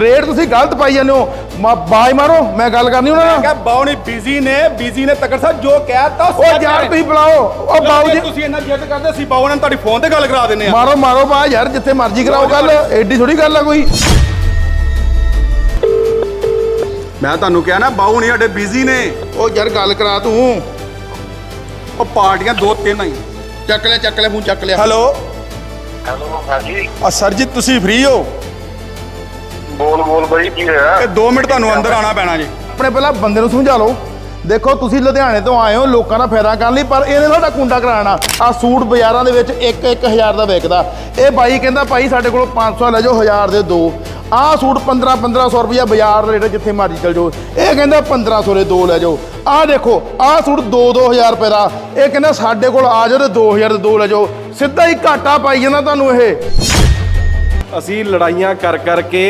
Rate ਤੁਸੀਂ ਗਲਤ ਪਾਈ ਜਾਂਦੇ ਹੋ। ਮਾ- ਬਾਜ਼ ਮਾਰੋ ਮੈਂ ਗੱਲ ਕਰਨੀ ਉਹਨਾਂ ਨਾਲ। ਕਿਹਾ ਬਾਉਣੀ ਬਿਜ਼ੀ ਨੇ ਬਿਜ਼ੀ ਨੇ ਤੱਕਰ ਸਾਹਿਬ ਜੋ ਕਹਿਤਾ ਉਹ ਯਾਰ ਤੁਸੀਂ ਬੁਲਾਓ। ਉਹ ਬਾਊ ਜੀ। ਤੁਸੀਂ ਇੰਨਾ ਜਿੱਦ ਕਰਦੇ ਸੀ ਬਾਉ ਨਾਲ ਤੁਹਾਡੀ ਫੋਨ ਤੇ ਗੱਲ ਕਰਾ ਦਿੰਨੇ ਆ ਮਾਰੋ ਮਾਰੋ ਬਾਜ਼ ਯਾਰ ਜਿੱਥੇ ਮਰਜ਼ੀ ਕਰਾਓ ਗੱਲ। ਐਡੀ ਥੋੜੀ ਗੱਲ ਆ ਕੋਈ। ਮੈਂ ਤੁਹਾਨੂੰ ਕਿਹਾ ਨਾ ਬਾਉ ਨਹੀਂ ਸਾਡੇ ਬਿਜ਼ੀ ਨੇ। ਉਹ ਯਾਰ ਗੱਲ ਕਰਾ ਤੂੰ। ਉਹ ਪਾਰਟੀਆਂ ਦੋ ਤਿੰਨ ਆਈ ਚੱਕ ਲੈ ਚੱਕ ਲੈ ਫੋਨ ਚੱਕ ਲਿਆ। ਹੈਲੋ? ਹੈਲੋ ਹਾਂਜੀ ਆ ਸਰ ਜੀ ਤੁਸੀਂ ਫ੍ਰੀ ਹੋ? ਬੋਲ ਬੋਲ ਬਈ ਕੀ ਹੋਇਆ? ਇਹ 2 ਮਿੰਟ ਤੁਹਾਨੂੰ ਅੰਦਰ ਆਣਾ ਪੈਣਾ ਜੀ। ਆਪਣੇ ਪਹਿਲਾਂ ਬੰਦੇ ਨੂੰ ਸਮਝਾ ਲਓ। ਦੇਖੋ ਤੁਸੀਂ ਲੁਧਿਆਣੇ ਤੋਂ ਆਏ ਹੋ ਲੋਕਾਂ ਦਾ ਫਾਇਦਾ ਕਰਨ ਲਈ ਪਰ ਇਹਨੇ ਸਾਡਾ ਕੁੰਡਾ ਕਰਾਣਾ। ਆ ਸੂਟ ਬਾਜ਼ਾਰਾਂ ਦੇ ਵਿੱਚ 1 1000 ਦਾ ਵਿਕਦਾ। ਇਹ ਬਾਈ ਕਹਿੰਦਾ ਭਾਈ ਸਾਡੇ ਕੋਲ 500 ਲੈ ਜਾਓ 1000 ਦੇ ਦੋ। ਆਹ ਸੂਟ 15 1500 ਰੁਪਇਆ ਬਾਜ਼ਾਰ ਰੇਟ ਜਿੱਥੇ ਮਰਜ਼ੀ ਚਲ ਜਾਓ। ਇਹ ਕਹਿੰਦਾ 1500 ਦੇ ਦੋ ਲੈ ਜਾਓ। ਆਹ ਦੇਖੋ ਆਹ ਸੂਟ 2 2000 ਰੁਪਏ ਦਾ। ਇਹ ਕਹਿੰਦਾ ਸਾਡੇ ਕੋਲ ਆ ਜਾਓ ਤੇ 2000 ਦੇ ਦੋ ਲੈ ਜਾਓ। ਸਿੱਧਾ ਹੀ ਘਾਟਾ ਪਾਈ ਜਾਂਦਾ ਤੁਹਾਨੂੰ ਇਹ। ਅਸੀਂ ਲੜਾਈਆਂ ਕਰ ਕਰਕੇ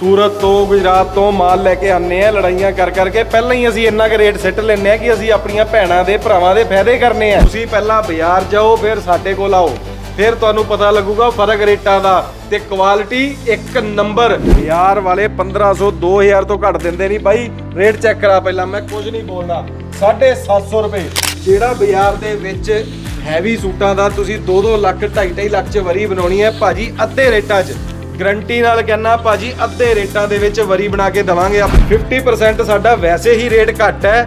ਸੂਰਤ ਤੋਂ, ਗੁਜਰਾਤ ਤੋਂ ਮਾਲ ਲੈ ਕੇ ਆਨੇ ਆ, ਲੜਾਈਆਂ ਕਰ ਕਰਕੇ। ਪਹਿਲਾਂ ਹੀ ਅਸੀਂ ਇੰਨਾ ਕੁ ਰੇਟ ਸਿੱਟ ਲੈਨੇ ਆ ਕਿ ਅਸੀਂ ਆਪਣੀਆਂ ਭੈਣਾਂ ਦੇ ਭਰਾਵਾਂ ਦੇ ਫਾਇਦੇ ਕਰਨੇ ਆ। ਤੁਸੀਂ ਪਹਿਲਾਂ ਬਾਜ਼ਾਰ ਜਾਓ, ਫਿਰ ਸਾਡੇ ਕੋਲ ਆਓ। ਫਿਰ ਤੁਹਾਨੂੰ ਪਤਾ ਲੱਗੂਗਾ ਫ਼ਰਕ ਰੇਟਾਂ ਦਾ ਤੇ ਕੁਆਲਿਟੀ ਇੱਕ ਨੰਬਰ ਬਾਜ਼ਾਰ ਵਾਲੇ 1500 2000 ਤੋਂ ਘੱਟ ਦਿੰਦੇ ਨਹੀਂ। ਬਾਈ ਰੇਟ ਚੈੱਕ ਕਰਾ ਪਹਿਲਾਂ, ਮੈਂ ਕੁਝ ਨਹੀਂ ਬੋਲਦਾ। 750 ਰੁਪਏ। ਜਿਹੜਾ ਬਾਜ਼ਾਰ ਦੇ ਵਿੱਚ ਹੈਵੀ ਸੂਟਾਂ ਦਾ ਤੁਸੀਂ 2-2 ਲੱਖ 2.5 ਲੱਖ ਚ ਵਰੀ ਬਣਾਉਣੀ ਹੈ, ਭਾਜੀ, ਅੱਧੇ ਰੇਟਾਂ 'ਚ। ਗਰੰਟੀ ਨਾਲ ਕਹਿੰਨਾ ਭਾਜੀ, ਅੱਧੇ ਰੇਟਾਂ ਦੇ ਵਿੱਚ ਵਰੀ ਬਣਾ ਕੇ ਦਵਾਂਗੇ ਆਪ। 50% ਸਾਡਾ ਵੈਸੇ ਹੀ ਰੇਟ ਘੱਟ ਹੈ।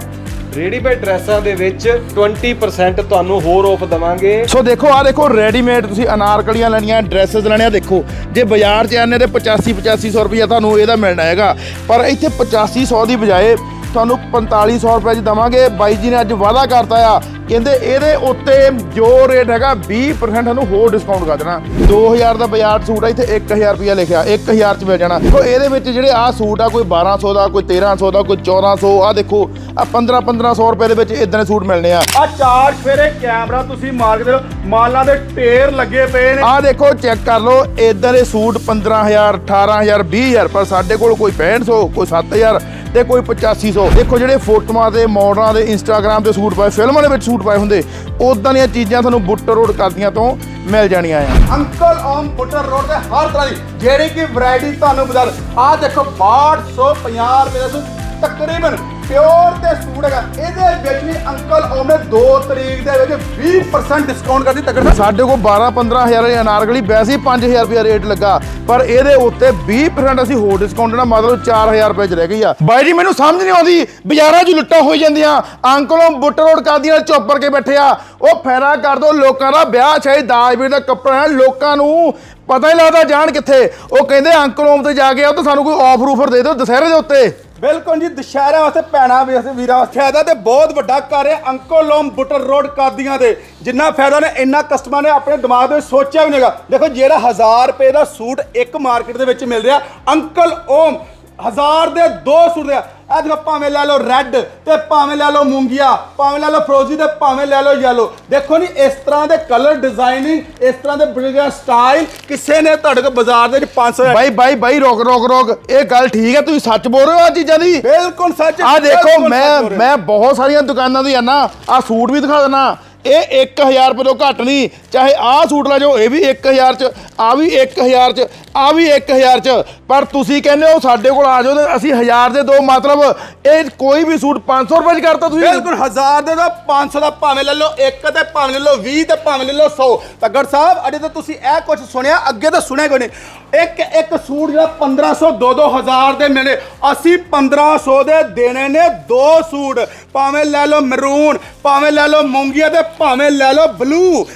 ਰੈਡੀਮੇਡ ਡਰੈਸਾਂ ਦੇ ਵਿੱਚ 20% ਤੁਹਾਨੂੰ ਹੋਰ ਆਫ ਦਵਾਂਗੇ। ਸੋ ਦੇਖੋ ਆ ਦੇਖੋ ਰੈਡੀਮੇਡ ਤੁਸੀਂ ਅਨਾਰਕਲੀਆਂ ਲੈਣੀਆਂ ਡਰੈਸਸ ਲੈਣੀਆਂ, ਦੇਖੋ, ਜੇ ਬਾਜ਼ਾਰ 'ਚ ਆਨੇ ਤੇ 85 8500 ਰੁਪਏ ਤੁਹਾਨੂੰ ਇਹਦਾ ਮਿਲਣਾ ਹੈਗਾ। ਪਰ ਇੱਥੇ 8500 ਦੀ ਬਜਾਏ ਤੁਹਾਨੂੰ 4500 ਰੁਪਏ 'ਚ ਦਵਾਂਗੇ। ਬਾਈ ਜੀ ਨੇ ਅੱਜ ਵਾਅਦਾ ਕਰਤਾ ਆ। ਕਹਿੰਦੇ ਇਹਦੇ ਉੱਤੇ ਜੋ ਰੇਟ ਹੈਗਾ 20% ਸਾਨੂੰ ਹੋਰ ਡਿਸਕਾਊਂਟ ਕਰ ਦੇਣਾ। 2000 ਦਾ ਬਾਜ਼ਾਰ ਸੂਟ ਆ ਇੱਥੇ 1000 ਰੁਪਏ ਲਿਖਿਆ। 1000 'ਚ ਮਿਲ ਜਾਣਾ। ਦੇਖੋ ਇਹਦੇ ਵਿੱਚ ਜਿਹੜੇ ਆ ਸੂਟ ਆ ਕੋਈ 1200 ਦਾ ਕੋਈ 1300 ਦਾ ਕੋਈ 1400 ਆ ਦੇਖੋ ਆ 15 1500 ਰੁਪਏ ਦੇ ਵਿੱਚ ਇਦਾਂ ਦੇ ਸੂਟ ਮਿਲਣੇ ਆ। ਆ ਚਾਰ ਫੇਰੇ ਕੈਮਰਾ ਤੁਸੀਂ ਮਾਰ ਕੇ ਦੇਖੋ ਮਾਲਾਂ ਦੇ ਢੇਰ ਲੱਗੇ ਪਏ ਨੇ। ਆਹ ਦੇਖੋ ਚੈੱਕ ਕਰ ਲਓ ਇਦਾਂ ਦੇ ਸੂਟ 15000 18000 20000 ਪਰ ਸਾਡੇ ਕੋਲ ਕੋਈ 6500 ਕੋਈ 7000 ਤੇ ਕੋਈ 8500 ਦੇਖੋ ਜਿਹੜੇ ਫੋਟੋਆਂ ਦੇ, ਮੋਡਲਾਂ ਦੇ ਇੰਸਟਾਗ੍ਰam ਤੇ ਸੂਟ ਪਾਏ, ਫਿਲਮਾਂ ਦੇ ਵਿੱਚ ਸੂਟ ਪਾਏ ਹੁੰਦੇ ਉਦਾਂ ਦੀਆਂ ਚੀਜ਼ਾਂ ਤੁਹਾਨੂੰ ਬੁੱਟਰ ਰੋਡ ਕਰਦੀਆਂ ਤੋਂ ਮਿਲ ਜਾਣੀਆਂ ਆ। ਅੰਕਲ ਓਮ ਬੁੱਟਰ ਰੋਡ ਤੇ ਹਰ ਤਰ੍ਹਾਂ ਦੀ, ਜਿਹੜੀ ਕਿ ਵੈਰਾਈਟੀ ਤੁਹਾਨੂੰ ਬਦਲ ਆ ਦੇਖੋ 6250 ਰੁਪਏ ਦਾ ਸੂਟ, ਤਕਰੀਬਨ ਪਿਓਰ ਤੇ ਸੂਟ ਹੈਗਾ। ਇਹਦੇ ਵਿੱਚ ਅੰਕਲ ਓਮ 2 ਤਰੀਕ ਦੇ ਵਿੱਚ 20% ਡਿਸਕਾਊਂਟ ਕਰਦੀ ਤਕਰ ਸਾਡੇ ਕੋਲ 12 15000 ਦੀ ਅਨਾਰਕਲੀ ਵੈਸੇ ਹੀ 5000 ਰੁਪਏ ਰੇਟ ਲੱਗਾ, ਪਰ ਇਹਦੇ ਉੱਤੇ 20% ਅਸੀਂ ਹੋਰ ਡਿਸਕਾਊਂਟ ਦੇਣਾ, ਮਤਲਬ 4000 ਰੁਪਏ ਚ ਰਹਿ ਗਈ ਆ। ਬਾਈ ਜੀ, ਮੈਨੂੰ ਸਮਝ ਨਹੀਂ ਆਉਂਦੀ, ਬਾਜ਼ਾਰਾਂ 'ਚ ਲੁੱਟਾਂ ਹੋਈ ਜਾਂਦੀਆਂ, ਅੰਕਲੋਂ ਬੁੱਟ ਰੋਡ ਕਰਦੀਆਂ ਚੋਪਰ ਕੇ ਬੈਠੇ ਆ। ਉਹ ਫੈਰਾ ਕਰ ਦੋ ਲੋਕਾਂ ਦਾ ਵਿਆਹ ਚਾਹੀ ਦਾਜ ਦਾ ਕੱਪੜਾ ਹੈ, ਲੋਕਾਂ ਨੂੰ ਪਤਾ ਹੀ ਲੱਗਦਾ ਜਾਣ ਕਿੱਥੇ। ਉਹ ਕਹਿੰਦੇ ਅੰਕਲੋਂ ਤੇ ਜਾ ਕੇ ਆਓ ਤਾਂ ਸਾਨੂੰ ਕੋਈ ਆਫਰ ਉਫਰ ਦੇ ਦਿਓ, ਦੁਸਹਿਰੇ ਦੇ ਉੱਤੇ। ਬਿਲਕੁਲ ਜੀ, ਦੁਸ਼ਹਿਰਾ ਵਾਸਤੇ, ਭੈਣਾਂ ਵਾਸਤੇ, ਵੀਰਾਂ ਵਾਸਤੇ। ਫਾਇਦਾ ਤੇ ਬਹੁਤ ਵੱਡਾ ਕਰ ਰਿਹਾ ਅੰਕਲ ਓਮ ਬੁੱਟਰ ਰੋਡ ਕਾਦੀਆਂ ਤੇ ਜਿੰਨਾ ਫਾਇਦਾ ਨੇ, ਇੰਨਾ ਕਸਟਮਰ ਨੇ ਆਪਣੇ ਦਿਮਾਗ ਦੇ ਵਿੱਚ ਸੋਚਿਆ ਵੀ ਨਹੀਂਗਾ ਦੇਖੋ, ਜਿਹੜਾ 1000 ਰੁਪਏ ਦਾ ਸੂਟ ਇੱਕ ਮਾਰਕੀਟ ਦੇ ਵਿੱਚ ਮਿਲ ਰਿਹਾ, ਅੰਕਲ ਓਮ ਹਜ਼ਾਰ ਦੇ ਦੋ ਸੂਟ ਦੇ। ਇਹ ਦੇਖੋ ਭਾਵੇਂ ਲੈ ਲਓ ਰੈੱਡ ਤੇ ਭਾਵੇਂ ਲੈ ਲਓ ਮੂੰਗੀਆ ਭਾਵੇਂ ਲੈ ਲਓ ਫਰੋਜ਼ੀ ਤੇ ਭਾਵੇਂ ਲੈ ਲਓ ਯੈਲੋ ਦੇਖੋ ਨਹੀਂ ਇਸ ਤਰ੍ਹਾਂ ਦੇ ਕਲਰ ਡਿਜ਼ਾਈਨਿੰਗ ਇਸ ਤਰ੍ਹਾਂ ਦੇ ਬੜੀਆ ਸਟਾਈਲ ਕਿਸੇ ਨੇ ਤੁਹਾਡੇ ਕੋਲ ਬਾਜ਼ਾਰ ਦੇ ਵਿੱਚ 500 ਬਾਈ ਬਾਈ ਬਾਈ ਰੋਕ ਰੋਕ ਰੋਕ। ਇਹ ਗੱਲ ਠੀਕ ਹੈ ਤੁਸੀਂ ਸੱਚ ਬੋਲ ਰਹੇ ਹੋ ਆ ਚੀਜ਼ਾਂ ਦੀ? ਬਿਲਕੁਲ ਸੱਚ ਆ ਦੇਖੋ ਮੈਂ। ਮੈਂ ਬਹੁਤ ਸਾਰੀਆਂ ਦੁਕਾਨਾਂ ਦੀ ਆਨਾ ਆ ਸੂਟ ਵੀ ਦਿਖਾ ਦੇਣਾ ਇਹ 1000 ਰੁਪਏ ਤੋਂ ਘੱਟ ਨਹੀਂ ਚਾਹੇ ਆਹ ਸੂਟ ਲੈ ਜਾਓ ਇਹ ਵੀ 1000 ਚ ਆ ਵੀ 1000 ਚ। ਆ ਵੀ 1000 ਚ। ਪਰ ਤੁਸੀਂ ਕਹਿੰਦੇ ਹੋ ਸਾਡੇ ਕੋਲ ਆ ਜਾਓ ਤੇ ਅਸੀਂ 1000 ਦੇ ਦੋ, ਮਤਲਬ ਇਹ ਕੋਈ ਵੀ ਸੂਟ 500 ਰੁਪਏ ਚ ਕਰਤਾ ਤੁਸੀਂ। ਬਿਲਕੁਲ, ਹਜ਼ਾਰ ਦੇ ਦੋ 500 ਦਾ ਭਾਵੇਂ ਲੈ ਲਓ, ਇੱਕ ਤੇ ਭਾਵੇਂ ਲੈ ਲਓ 20 ਤੇ ਭਾਵੇਂ ਲੈ ਲਓ 100 ਤੱਗੜ ਸਾਹਿਬ, ਅਜੇ ਤਾਂ ਤੁਸੀਂ ਇਹ ਕੁਝ ਸੁਣਿਆ, ਅੱਗੇ ਤਾਂ ਸੁਣਿਆ ਕੋਈ ਨਹੀਂ। ਇੱਕ ਇੱਕ ਸੂਟ ਜਿਹੜਾ 1500 ਦੋ ਦੋ ਹਜ਼ਾਰ ਦੇ ਮਿਲੇ। ਅਸੀਂ 1500 ਦੇ ਦੇਣੇ ਨੇ ਦੋ ਸੂਟ। ਭਾਵੇਂ ਲੈ ਲਓ ਮਰੂਨ ਭਾਵੇਂ ਲੈ ਲਓ ਮੂੰਗੀਆ ਤੇ ਭਾਵੇਂ ਲੈ ਲਓ ਬਲੂ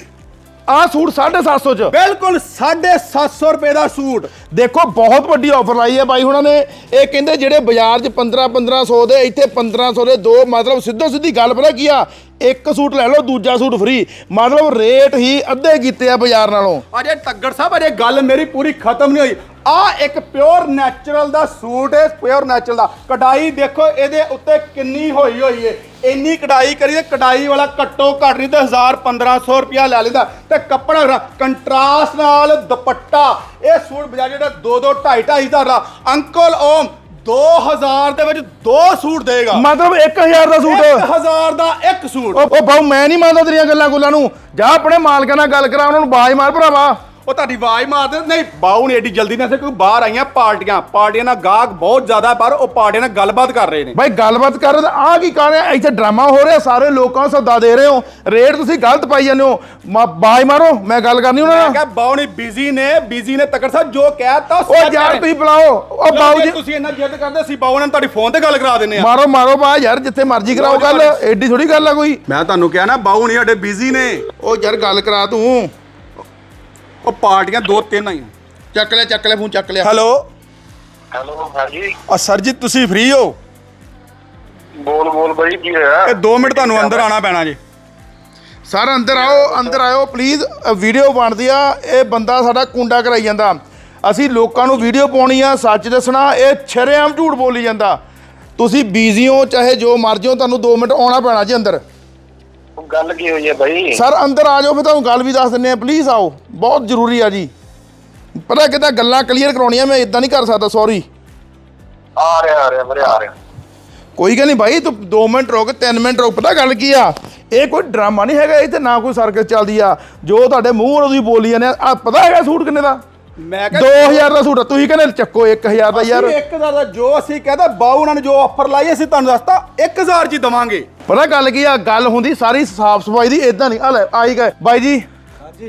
ਆ ਸੂਟ 750 ਚ। ਬਿਲਕੁਲ 750 ਰੁਪਏ ਦਾ ਸੂਟ। ਦੇਖੋ ਬਹੁਤ ਵੱਡੀ ਆਫਰ ਲਾਈ ਹੈ ਬਾਈ ਹੁਣਾਂ ਨੇ। ਇਹ ਕਹਿੰਦੇ ਜਿਹੜੇ ਬਾਜ਼ਾਰ 'ਚ 15 1500 ਦੇ ਇੱਥੇ 1500 ਦੇ ਦੋ ਮਤਲਬ ਸਿੱਧੋ ਸਿੱਧੀ ਗੱਲ ਪਤਾ ਕੀ ਆ? ਇੱਕ ਸੂਟ ਲੈ ਲਓ, ਦੂਜਾ ਸੂਟ ਫ੍ਰੀ ਮਤਲਬ ਰੇਟ ਹੀ ਅੱਧੇ ਕੀਤੇ ਆ ਬਾਜ਼ਾਰ ਨਾਲੋਂ। ਅਜੇ ਤੱਗੜ ਸਾਹਿਬ, ਅਜੇ ਗੱਲ ਮੇਰੀ ਪੂਰੀ ਖਤਮ ਨਹੀਂ ਹੋਈ। ਆ ਇੱਕ ਪਿਓਰ ਨੈਚੁਰਲ ਦਾ ਸੂਟ ਹੈ ਪਿਓਰ ਨੈਚੁਰਲ ਦਾ। ਕਢਾਈ ਦੇਖੋ, ਇਹਦੇ ਉੱਤੇ ਕਿੰਨੀ ਹੋਈ ਹੋਈ ਹੈ ਇੰਨੀ ਕਢਾਈ ਕਰੀ ਤੇ ਕਢਾਈ ਵਾਲਾ ਘੱਟੋ ਘੱਟ ਨਹੀਂ ਤੇ 1000 1500 ਰੁਪਿਆ ਲੈ ਲੈਂਦਾ ਤੇ ਕੱਪੜਾ ਕੰਟਰਾਸਟ ਨਾਲ ਦੁਪੱਟਾ। ਇਹ ਸੂਟ ਬਜਾ ਜਿਹੜਾ 2 2 2.5 2.5 ਦਾ। ਅੰਕਲ ਓਮ 2000 ਦੇ ਵਿੱਚ ਦੋ ਸੂਟ ਦੇਗਾ। ਮਤਲਬ 1000 ਦਾ ਸੂਟ। 1000 ਦਾ ਇੱਕ ਸੂਟ। ਉਹ ਬਾਊ ਮੈਂ ਨਹੀਂ ਮੰਨਦਾ ਤੇਰੀਆਂ ਗੱਲਾਂ ਗੁੱਲਾਂ ਨੂੰ। ਜਾ ਆਪਣੇ ਮਾਲਕਾਂ ਨਾਲ ਗੱਲ ਕਰਾ ਉਹਨਾਂ ਨੂੰ ਬਾਜ਼ ਮਾਰ ਭਰਾਵਾ। ਉਹ ਤੁਹਾਡੀ ਆਵਾਜ਼ ਮਾਰਦੇ ਨਹੀਂ ਬਾਹੂ ਨੇ ਏਡੀ ਜਲਦੀ ਨਾ ਸੇ ਕੋਈ ਬਾਹਰ ਆਈਆਂ ਪਾਰਟੀਆਂ। ਪਾਰਟੀਆਂ ਨਾਲ ਗਾਹਕ ਬਹੁਤ ਜ਼ਿਆਦਾ ਪਰ ਉਹ ਪਾਰਟੀਆਂ ਨਾਲ ਗੱਲਬਾਤ ਕਰ ਰਹੇ ਨੇ। ਬਾਈ ਗੱਲਬਾਤ ਕਰ ਰਹੇ ਆ ਕੀ ਕਰ ਰਹੇ? ਇੱਥੇ ਡਰਾਮਾ ਹੋ ਰਿਹਾ ਸਾਰੇ ਲੋਕਾਂ ਨੂੰ ਸੌਦਾ ਦੇ ਰਹੇ ਹੋ। ਰੇਟ ਤੁਸੀਂ ਗਲਤ ਪਾਈ ਜਾਂਦੇ ਹੋ। ਮਾ- ਬਾਜ਼ ਮਾਰੋ ਮੈਂ ਗੱਲ ਕਰਨੀ ਉਹਨਾਂ ਮੈਂ ਨਾਲ। ਕਿਹਾ ਬਾਹੂ ਨੇ ਬਿਜ਼ੀ ਨੇ ਬਿਜ਼ੀ ਨੇ ਤੱਕੜ ਸਾਹਿਬ ਜੋ ਕਹਿਤਾ ਉਹ ਯਾਰ ਤੁਸੀਂ ਬੁਲਾਓ। ਉਹ ਬਾਊ ਜੀ ਤੁਸੀਂ ਇੰਨਾ ਜਿੱਦ ਕਰਦੇ ਸੀ ਬਾਹੂ ਨੇ ਤੁਹਾਡੀ ਫੋਨ ਤੇ ਗੱਲ ਕਰਾ ਦਿੰਨੇ ਆ ਮਾਰੋ ਮਾਰੋ ਬਾਜ਼ ਯਾਰ ਜਿੱਥੇ ਮਰਜ਼ੀ ਕਰਾਓ ਗੱਲ। ਐਡੀ ਥੋੜੀ ਗੱਲ ਆ ਕੋਈ। ਮੈਂ ਤੁਹਾਨੂੰ ਕਿਹਾ ਨਾ ਬਾਹੂ ਨਹੀਂ ਸਾਡੇ ਬਿਜ਼ੀ ਨੇ। ਉਹ ਯਾਰ ਗੱਲ ਕਰਾ ਤੂੰ। ਉਹ ਪਾਰਟੀਆਂ ਦੋ ਤਿੰਨ ਆਈਆਂ। ਚੱਕ ਲੈ ਚੱਕ ਲੈ ਫੋਨ ਚੱਕ ਲਿਆ। ਹੈਲੋ? ਹੈਲੋ ਹਾਂਜੀ। ਆ ਸਰ ਜੀ ਤੁਸੀਂ ਫ੍ਰੀ ਹੋ? ਬੋਲ ਬੋਲ ਬਾਈ ਕੀ ਹੋਇਆ? ਇਹ 2 ਮਿੰਟ ਤੁਹਾਨੂੰ ਅੰਦਰ ਆਣਾ ਪੈਣਾ ਜੀ। ਸਰ ਅੰਦਰ ਆਓ ਅੰਦਰ ਆਇਓ ਪਲੀਜ਼ ਵੀਡੀਓ ਬਣਦੀ ਆ ਇਹ ਬੰਦਾ ਸਾਡਾ ਕੁੰਡਾ ਕਰਾਈ ਜਾਂਦਾ। ਅਸੀਂ ਲੋਕਾਂ ਨੂੰ ਵੀਡੀਓ ਪਾਉਣੀ ਆ ਸੱਚ ਦੱਸਣਾ ਇਹ ਛਰੇਆਮ ਝੂਠ ਬੋਲੀ ਜਾਂਦਾ। ਤੁਸੀਂ ਬੀਜ਼ੀ ਹੋ ਚਾਹੇ ਜੋ ਮਰਜ਼ੀ ਹੋ ਤੁਹਾਨੂੰ 2 ਮਿੰਟ ਆਉਣਾ ਪੈਣਾ ਜੀ ਅੰਦਰ। ਗੱਲ ਕੀ ਹੋਈ ਹੈ ਬਾਈ? ਸਰ ਅੰਦਰ ਆ ਜਾਓ ਫਿਰ ਤੁਹਾਨੂੰ ਗੱਲ ਵੀ ਦੱਸ ਦਿੰਨੇ ਆ ਪਲੀਜ਼ ਆਓ। ਬਹੁਤ ਜ਼ਰੂਰੀ ਆ ਜੀ। ਪਤਾ ਕਿਦਾਂ ਗੱਲਾਂ ਕਲੀਅਰ ਕਰਾਉਣੀਆਂ ਮੈਂ ਇਦਾਂ ਨਹੀਂ ਕਰ ਸਕਦਾ ਸੌਰੀ ਆ ਰਿਹਾ ਆ ਰਿਹਾ ਵੀਰੇ ਆ ਰਿਹਾ। ਕੋਈ ਗੱਲ ਨਹੀਂ ਭਾਈ ਤੂੰ 2 ਮਿੰਟ ਰੁਕ 3 ਮਿੰਟ ਰੁਕ। ਪਤਾ ਗੱਲ ਕੀ ਆ? ਇਹ ਕੋਈ ਡਰਾਮਾ ਨਹੀਂ ਹੈਗਾ ਇਹ ਤੇ ਨਾ ਕੋਈ ਸਰਕਸ ਚੱਲਦੀ ਆ। ਜੋ ਤੁਹਾਡੇ ਮੂੰਹ ਨਾਲ ਤੁਸੀਂ ਬੋਲੀ ਜਾਂਦੇ ਆ ਆਹ ਪਤਾ ਹੈਗਾ ਸੂਟ ਕਿੰਨੇ ਦਾ? ਮੈਂ 2000 ਦਾ ਸੂਟ ਆ, ਤੁਸੀਂ ਕਹਿੰਦੇ ਚੱਕੋ 1000 ਦਾ ਯਾਰ। ਅਸੀਂ 1000 ਦਾ ਜੋ ਅਸੀਂ ਕਹਿੰਦਾ ਬਾਹੂ ਉਹਨਾਂ ਨੇ ਜੋ ਆਫਰ ਲਾਈ ਅਸੀਂ ਤੁਹਾਨੂੰ ਦੱਸਤਾ 1000 ਜੀ ਦਵਾਂਗੇ। ਪਤਾ ਗੱਲ ਕੀ ਆ? ਗੱਲ ਹੁੰਦੀ ਸਾਰੀ ਸਾਫ਼ ਸਫ਼ਾਈ ਦੀ ਇਦਾਂ ਨਹੀਂ। ਆ ਲੈ ਆਈ ਗਏ। ਬਾਈ ਜੀ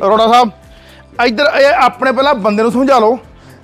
ਅਰੋੜਾ ਸਾਹਿਬ ਇੱਧਰ ਇਹ ਆਪਣੇ ਪਹਿਲਾਂ ਬੰਦੇ ਨੂੰ ਸਮਝਾ ਲਓ।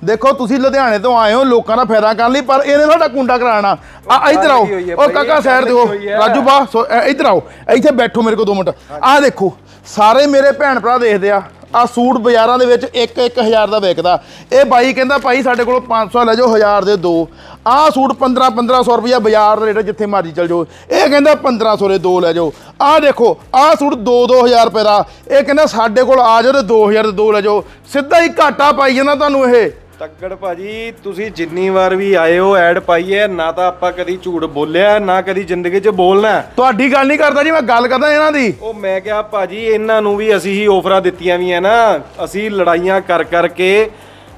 ਦੇਖੋ ਤੁਸੀਂ ਲੁਧਿਆਣੇ ਤੋਂ ਆਏ ਹੋ ਲੋਕਾਂ ਦਾ ਫਾਇਦਾ ਕਰਨ ਲਈ ਪਰ ਇਹਨੇ ਸਾਡਾ ਕੁੰਡਾ ਕਰਾਣਾ। ਆ ਇੱਧਰ ਆਓ। ਕੀ ਹੋਈ ਹੈ ਉਹ ਬਾਈ? ਕਾਕਾ ਸਾਈਡ ਗੱਲ ਦਿਓ ਕੀ ਹੋਈ ਹੈ? ਰਾਜੂ ਬਾ ਇੱਧਰ ਆਓ। ਇੱਥੇ ਬੈਠੋ ਮੇਰੇ ਕੋਲ 2 ਮਿੰਟ। ਆਹ ਦੇਖੋ ਸਾਰੇ ਮੇਰੇ ਭੈਣ ਭਰਾ ਦੇਖਦੇ ਆ। ਆ ਸੂਟ ਬਾਜ਼ਾਰਾਂ ਦੇ ਵਿੱਚ 1 1000 ਦਾ ਵਿਕਦਾ। ਇਹ ਬਾਈ ਕਹਿੰਦਾ, ਭਾਈ ਸਾਡੇ ਕੋਲ 500 ਲੈ ਜਾਓ 1000 ਦੇ ਦੋ। ਆਹ ਸੂਟ 15 1500 ਰੁਪਇਆ ਬਾਜ਼ਾਰ ਦਾ ਰੇਟ, ਜਿੱਥੇ ਮਰਜ਼ੀ ਚਲ ਜਾਓ। ਇਹ ਕਹਿੰਦਾ 1500 ਦੇ ਦੋ ਲੈ ਜਾਓ। ਆਹ ਦੇਖੋ ਆਹ ਸੂਟ 2 2000 ਰੁਪਏ ਦਾ। ਇਹ ਕਹਿੰਦਾ, ਸਾਡੇ ਕੋਲ ਆ ਜਾਓ ਤੇ 2000 ਦੇ ਦੋ ਲੈ ਜਾਓ। ਸਿੱਧਾ ਹੀ ਘਾਟਾ ਪਾਈ ਜਾਂਦਾ ਤੁਹਾਨੂੰ ਇਹ। ਤੱਕੜ ਭਾਜੀ ਤੁਸੀਂ ਜਿੰਨੀ ਵਾਰ ਵੀ ਆਏ ਹੋ ਐਡ ਪਾਈ ਹੈ ਨਾ ਤਾਂ ਆਪਾਂ ਕਦੀ ਝੂਠ ਬੋਲਿਆ ਨਾ ਕਦੀ ਜ਼ਿੰਦਗੀ 'ਚ ਬੋਲਣਾ। ਤੁਹਾਡੀ ਗੱਲ ਨਹੀਂ ਕਰਦਾ ਜੀ ਮੈਂ ਗੱਲ ਕਰਦਾ ਇਹਨਾਂ ਦੀ। ਉਹ ਮੈਂ ਕਿਹਾ ਭਾਜੀ ਇਹਨਾਂ ਨੂੰ ਵੀ ਅਸੀਂ ਹੀ ਆਫਰਾਂ ਦਿੱਤੀਆਂ ਵੀ ਹੈ ਨਾ। ਅਸੀਂ ਲੜਾਈਆਂ ਕਰ ਕਰਕੇ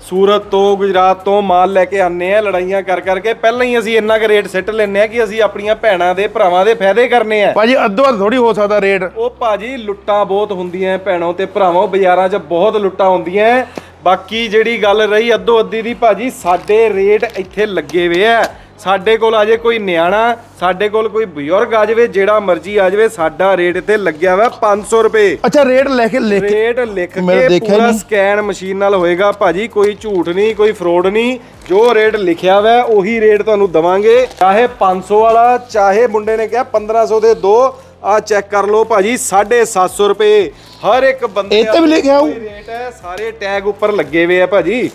ਸੂਰਤ ਤੋਂ ਗੁਜਰਾਤ ਤੋਂ ਮਾਲ ਲੈ ਕੇ ਆਨੇ ਆ ਲੜਾਈਆਂ ਕਰ ਕਰਕੇ। ਪਹਿਲਾਂ ਹੀ ਅਸੀਂ ਇੰਨਾ ਕੁ ਰੇਟ ਸਿੱਟ ਲੈਨੇ ਆ ਕਿ ਅਸੀਂ ਆਪਣੀਆਂ ਭੈਣਾਂ ਦੇ ਭਰਾਵਾਂ ਦੇ ਫਾਇਦੇ ਕਰਨੇ ਆ। ਭਾਜੀ ਅੱਧੋ ਅੱਧ ਥੋੜੀ ਹੋ ਸਕਦਾ ਰੇਟ ਉਹ ਭਾਜੀ ਲੁੱਟਾਂ ਬਹੁਤ ਹੁੰਦੀਆਂ ਭੈਣੋਂ ਤੇ ਭਰਾਵਾਂ। ਬਾਜ਼ਾਰਾਂ 'ਚ ਬਹੁਤ ਲੁੱਟਾਂ ਹੁੰਦੀਆਂ। ਬਾਕੀ ਜਿਹੜੀ ਗੱਲ ਰਹੀ ਅੱਧੋ ਅੱਧੀ ਦੀ ਭਾਜੀ ਸਾਡੇ ਰੇਟ ਇੱਥੇ ਲੱਗੇ ਵੇ ਆ। ਸਾਡੇ ਕੋਲ ਅਜੇ ਕੋਈ ਨਿਆਣਾ ਸਾਡੇ ਕੋਲ ਕੋਈ ਬਜ਼ੁਰਗ ਆ ਜਾਵੇ ਜਿਹੜਾ ਮਰਜ਼ੀ ਆ ਜਾਵੇ ਸਾਡਾ ਰੇਟ ਇੱਥੇ ਲੱਗਿਆ ਵਾ 500 ਰੁਪਏ। ਅੱਛਾ ਰੇਟ ਲੈ ਕੇ ਲਿਖ ਰੇਟ ਲਿਖ ਕੇ ਪੂਰਾ। ਸਕੈਨ ਮਸ਼ੀਨ ਨਾਲ ਹੋਏਗਾ ਭਾਜੀ ਕੋਈ ਝੂਠ ਨਹੀਂ ਕੋਈ ਫਰੋਡ ਨਹੀਂ। ਜੋ ਰੇਟ ਲਿਖਿਆ ਵਾ ਉਹੀ ਰੇਟ ਤੁਹਾਨੂੰ ਦਵਾਂਗੇ। ਚਾਹੇ 500 ਵਾਲਾ ਚਾਹੇ ਮੁੰਡੇ ਨੇ ਕਿਹਾ 1500 ਦੇ ਦੋ ਆ ਚੈੱਕ ਕਰ ਲਓ ਭਾਜੀ 750 ਰੁਪਏ। ਹਰ ਇੱਕ ਬੰਦੇ ਇਹ ਤੇ ਵੀ ਲਿਖਿਆ ਹੋਊ। ਰੇਟ ਹੈ ਸਾਰੇ ਟੈਗ ਉੱਪਰ ਲੱਗੇ ਹੋਏ ਆ ਭਾਜੀ।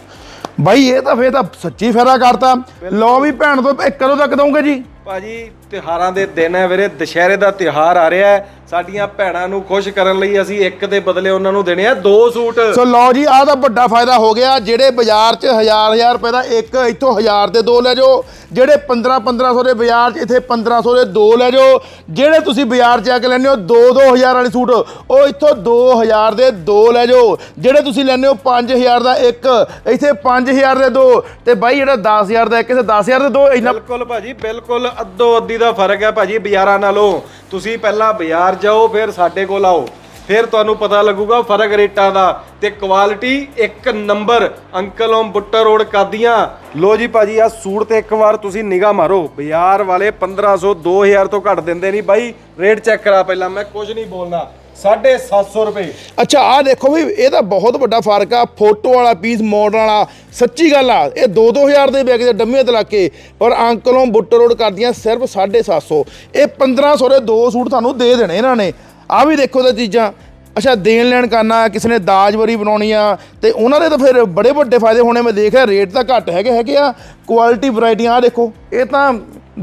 ਬਾਈ ਇਹ ਤਾਂ ਫੇਰ ਤਾਂ ਸੱਚੀ ਫਾਇਦਾ ਕਰਤਾ। ਲਓ ਵੀ ਭੈਣ ਤੋਂ ਇਹ ਕਦੋਂ ਤੱਕ ਦਊਂਗੇ ਜੀ? ਭਾਜੀ ਤਿਉਹਾਰਾਂ ਦੇ ਦਿਨ ਹੈ ਵੀਰੇ ਦੁਸ਼ਹਿਰੇ ਦਾ ਤਿਉਹਾਰ ਆ ਰਿਹਾ ਹੈ। ਸਾਡੀਆਂ ਭੈਣਾਂ ਨੂੰ ਖੁਸ਼ ਕਰਨ ਲਈ ਅਸੀਂ ਇੱਕ ਦੇ ਬਦਲੇ ਉਹਨਾਂ ਨੂੰ ਦੇਣੇ ਆ ਦੋ ਸੂਟ। ਸੋ ਲਓ ਜੀ ਆਹ ਤਾਂ ਵੱਡਾ ਫਾਇਦਾ ਹੋ ਗਿਆ ਜਿਹੜੇ ਬਾਜ਼ਾਰ 'ਚ ਹਜ਼ਾਰ ਹਜ਼ਾਰ ਰੁਪਏ ਦਾ ਇੱਕ ਇੱਥੋਂ ਹਜ਼ਾਰ ਦੇ ਦੋ ਲੈ ਜਾਓ ਜਿਹੜੇ 15 1500 ਦੇ ਬਾਜ਼ਾਰ 'ਚ ਇੱਥੇ 1500 ਦੇ ਦੋ ਲੈ ਜਾਓ ਜਿਹੜੇ ਤੁਸੀਂ ਬਾਜ਼ਾਰ 'ਚ ਆ ਕੇ ਲੈਂਦੇ ਹੋ 2 2000 ਵਾਲੇ ਸੂਟ ਉਹ ਇੱਥੋਂ 2000 ਦੇ ਦੋ ਲੈ ਜਾਓ ਜਿਹੜੇ ਤੁਸੀਂ ਲੈਂਦੇ ਹੋ 5000 ਦਾ ਇੱਕ ਇੱਥੇ 5000 ਦੇ ਦੋ ਤੇ ਬਾਈ ਜਿਹੜਾ 10000 ਦਾ ਇੱਕ ਇੱਥੇ 10000 ਦੇ ਦੋ ਇੰਨਾ ਬਿਲਕੁਲ ਭਾਜੀ ਬਿਲਕੁਲ ਅੱਧੋ ਅੱਧੀ ਦਾ ਫ਼ਰਕ ਹੈ ਭਾਜੀ ਬਾਜ਼ਾਰਾਂ ਨਾਲੋਂ। ਤੁਸੀਂ ਪਹਿਲਾਂ ਬਾਜ਼ਾਰ ਜਾਓ, ਫਿਰ ਸਾਡੇ ਕੋਲ ਆਓ। ਫਿਰ ਤੁਹਾਨੂੰ ਪਤਾ ਲੱਗੂਗਾ ਫ਼ਰਕ ਰੇਟਾਂ ਦਾ ਤੇ ਕੁਆਲਿਟੀ ਇੱਕ number uncle Om Buttar road Qadian. ਲੋ ਜੀ ਭਾਜੀ ਆ ਸੂਟ ਤੇ ਇੱਕ ਵਾਰ ਤੁਸੀਂ ਨਿਗਾਹ ਮਾਰੋ। ਬਾਜ਼ਾਰ ਵਾਲੇ 1500 2000 ਤੋਂ ਘੱਟ ਦਿੰਦੇ ਨਹੀਂ। ਬਾਈ ਰੇਟ ਚੈੱਕ ਕਰਾ ਪਹਿਲਾਂ। ਮੈਂ ਕੁਝ ਨਹੀਂ ਬੋਲਣਾ 750 ਰੁਪਏ। ਅੱਛਾ ਆਹ ਦੇਖੋ ਵੀ ਇਹ ਤਾਂ ਬਹੁਤ ਵੱਡਾ ਫ਼ਰਕ ਆ। ਫੋਟੋ ਵਾਲਾ ਪੀਸ ਮਾਡਲ ਵਾਲਾ ਸੱਚੀ ਗੱਲ ਆ ਇਹ 2-2000 ਦੇ ਵਿਕਦੇ ਡੰਮੀਆਂ ਤੇ ਲਾ ਕੇ। ਪਰ ਅੰਕਲੋਂ ਬੁੱਟਰ ਰੋਡ ਕਰਦੀਆਂ ਸਿਰਫ 750 ਇਹ 1500 ਦੇ ਦੋ ਸੂਟ ਤੁਹਾਨੂੰ ਦੇ ਦੇਣੇ ਇਹਨਾਂ ਨੇ। ਆ ਵੀ ਦੇਖੋ ਤੇ ਚੀਜ਼ਾਂ। ਅੱਛਾ ਦੇਣ ਲੈਣ ਕਰਨਾ ਕਿਸੇ ਨੇ ਦਾਜ ਵਰੀ ਬਣਾਉਣੀ ਆ ਤੇ ਉਹਨਾਂ ਦੇ ਤਾਂ ਫਿਰ ਬੜੇ ਵੱਡੇ ਫਾਇਦੇ ਹੋਣੇ ਮੈਂ ਦੇਖਿਆ ਰੇਟ ਤਾਂ ਘੱਟ ਹੈਗੇ ਹੈਗੇ ਆ। ਕੁਆਲਿਟੀ ਵੈਰਾਈਟੀਆਂ ਆ ਦੇਖੋ ਇਹ ਤਾਂ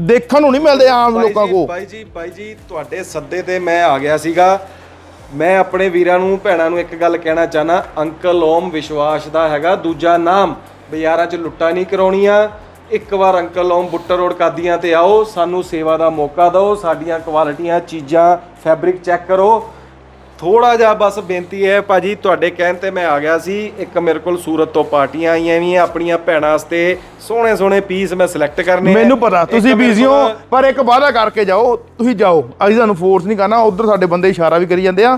ਦੇਖਣ ਨੂੰ ਨਹੀਂ ਮਿਲਦੇ ਆਮ ਲੋਕਾਂ ਕੋ ਬਾਈ ਜੀ ਬਾਈ ਜੀ ਤੁਹਾਡੇ ਸੱਦੇ ਤੇ ਮੈਂ ਆ ਗਿਆ ਸੀਗਾ। ਮੈਂ ਆਪਣੇ ਵੀਰਾਂ ਨੂੰ, ਭੈਣਾਂ ਨੂੰ ਇੱਕ ਗੱਲ ਕਹਿਣਾ ਚਾਹਨਾ, ਅੰਕਲ ਓਮ ਵਿਸ਼ਵਾਸ ਦਾ ਹੈਗਾ। ਦੂਜਾ ਨਾਮ, ਬਾਜ਼ਾਰਾਂ 'ਚ ਲੁੱਟਾਂ ਨਹੀਂ ਕਰਾਉਣੀਆਂ। ਇੱਕ ਵਾਰ ਅੰਕਲ ਓਮ ਬੁੱਟਰ ਰੋਡ ਕਾਦੀਆਂ ਤੇ ਆਓ, ਸਾਨੂੰ ਸੇਵਾ ਦਾ ਮੌਕਾ ਦਿਓ, ਸਾਡੀਆਂ ਕੁਆਲਿਟੀਆਂ, ਚੀਜ਼ਾਂ, ਫੈਬਰਿਕ ਚੈੱਕ ਕਰੋ। ਥੋੜਾ ਜਿਹਾ ਬਸ ਬੇਨਤੀ ਹੈ ਭਾਜੀ ਤੁਹਾਡੇ ਕਹਿਣ ਤੇ ਮੈਂ ਆ ਗਿਆ ਸੀ ਇੱਕ ਮੇਰੇ ਕੋਲ ਸੂਰਤ ਤੋਂ ਪਾਰਟੀਆਂ ਆਈਆਂ ਵੀ ਆਪਣੀਆਂ ਭੈਣਾਂ ਵਾਸਤੇ ਸੋਹਣੇ ਸੋਹਣੇ ਪੀਸ ਮੈਂ ਸਿਲੈਕਟ ਕਰਨੇ। ਮੈਨੂੰ ਪਤਾ ਤੁਸੀਂ ਬਿਜ਼ੀ ਹੋ ਪਰ ਇੱਕ ਵਾਅਦਾ ਕਰਕੇ ਜਾਓ ਤੁਸੀਂ ਜਾਓ ਅਸੀਂ ਤੁਹਾਨੂੰ ਫੋਰਸ ਨਹੀਂ ਕਰਨਾ ਉਧਰ ਸਾਡੇ ਬੰਦੇ ਇਸ਼ਾਰਾ ਵੀ ਕਰੀ ਜਾਂਦੇ ਆ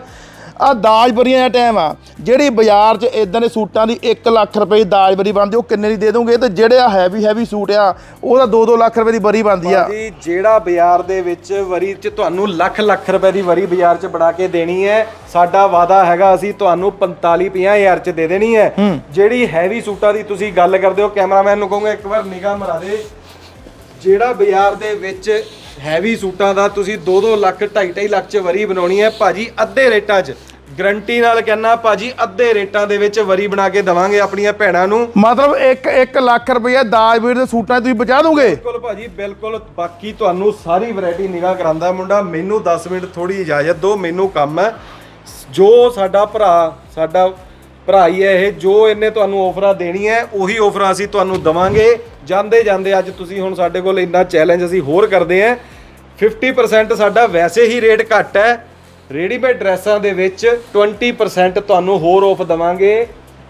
ਆ ਦਾਜ ਬਰੀਆਂ ਦਾ ਟਾਈਮ ਆ। ਜਿਹੜੀ ਬਾਜ਼ਾਰ 'ਚ ਇਦਾਂ ਦੇ ਸੂਟਾਂ ਦੀ 1 ਲੱਖ ਰੁਪਏ ਦੀ ਦਾਜ ਬਰੀ ਬਣਦੀ ਉਹ ਕਿੰਨੇ ਦੀ ਦੇ ਦੋਗੇ ਤੇ ਜਿਹੜੇ ਆ ਹੈਵੀ ਹੈਵੀ ਸੂਟ ਆ ਉਹਦਾ 2-2 ਲੱਖ ਰੁਪਏ ਦੀ ਬਰੀ ਬਣਦੀ ਆ। ਜੀ ਜਿਹੜਾ ਬਾਜ਼ਾਰ ਦੇ ਵਿੱਚ ਵਰੀ 'ਚ ਤੁਹਾਨੂੰ ਲੱਖ ਲੱਖ ਰੁਪਏ ਦੀ ਵਰੀ ਬਾਜ਼ਾਰ 'ਚ ਬਣਾ ਕੇ ਦੇਣੀ ਹੈ ਸਾਡਾ ਵਾਦਾ ਹੈਗਾ ਅਸੀਂ ਤੁਹਾਨੂੰ 45 ਹਜ਼ਾਰ 'ਚ ਦੇ ਦੇਣੀ ਹੈ। ਜਿਹੜੀ ਹੈਵੀ ਸੂਟਾਂ ਦੀ ਤੁਸੀਂ ਗੱਲ ਕਰਦੇ ਹੋ ਕੈਮਰਾਮੈਨ ਨੂੰ ਕਹੂੰਗਾ ਇੱਕ ਵਾਰ ਨਿਗਾਹ ਮਰਾ ਦੇ। ਜਿਹੜਾ ਬਾਜ਼ਾਰ ਦੇ ਵਿੱਚ ਹੈਵੀ ਸੂਟਾਂ ਦਾ ਤੁਸੀਂ 2-2 ਲੱਖ 2.5 ਲੱਖ 'ਚ ਵਰੀ ਬਣਾਉਣੀ ਹੈ ਭਾਜੀ ਅੱਧੇ ਰੇਟਾਂ 'ਚ। ਗਰੰਟੀ ਨਾਲ ਕਹਿੰਨਾ ਭਾਜੀ ਅੱਧੇ ਰੇਟਾਂ ਦੇ ਵਿੱਚ ਵਰੀ ਬਣਾ ਕੇ ਦਵਾਂਗੇ ਆਪਣੀਆਂ ਭੈਣਾਂ ਨੂੰ। ਮਤਲਬ 1 1 ਲੱਖ ਰੁਪਏ ਦਾਜ ਬਰੀ ਦੇ ਸੂਟਾਂ 'ਚ ਤੁਸੀਂ ਬਚਾ ਦੋਗੇ? ਬਿਲਕੁਲ ਭਾਜੀ ਬਿਲਕੁਲ। ਬਾਕੀ ਤੁਹਾਨੂੰ ਸਾਰੀ ਵੈਰਾਈਟੀ ਨਿਗਾਹ ਕਰਾਂਦਾ ਮੁੰਡਾ। ਮੈਨੂੰ 10 ਮਿੰਟ ਥੋੜੀ ਇਜਾਜ਼ਤ ਦਿਓ ਮੈਨੂੰ ਕੰਮ ਹੈ। ਜੋ ਸਾਡਾ ਭਰਾ ਸਾਡਾ ਭਰਾ ਹੀ ਹੈ ਇਹ ਜੋ ਇਹਨੇ ਤੁਹਾਨੂੰ ਆਫਰਾਂ ਦੇਣੀ ਹੈ ਉਹੀ ਆਫਰਾਂ ਅਸੀਂ ਤੁਹਾਨੂੰ ਦਵਾਂਗੇ। ਜਾਂਦੇ ਜਾਂਦੇ ਅੱਜ ਤੁਸੀਂ ਹੁਣ ਸਾਡੇ ਕੋਲ ਇੰਨਾ ਚੈਲੰਜ ਅਸੀਂ ਹੋਰ ਕਰਦੇ ਹਾਂ। 50% ਸਾਡਾ ਵੈਸੇ ਹੀ ਰੇਟ ਘੱਟ ਹੈ। ਰੈਡੀਮੇਡ ਡਰੈਸਾਂ ਦੇ ਵਿੱਚ 20% ਤੁਹਾਨੂੰ ਹੋਰ ਆਫ ਦਵਾਂਗੇ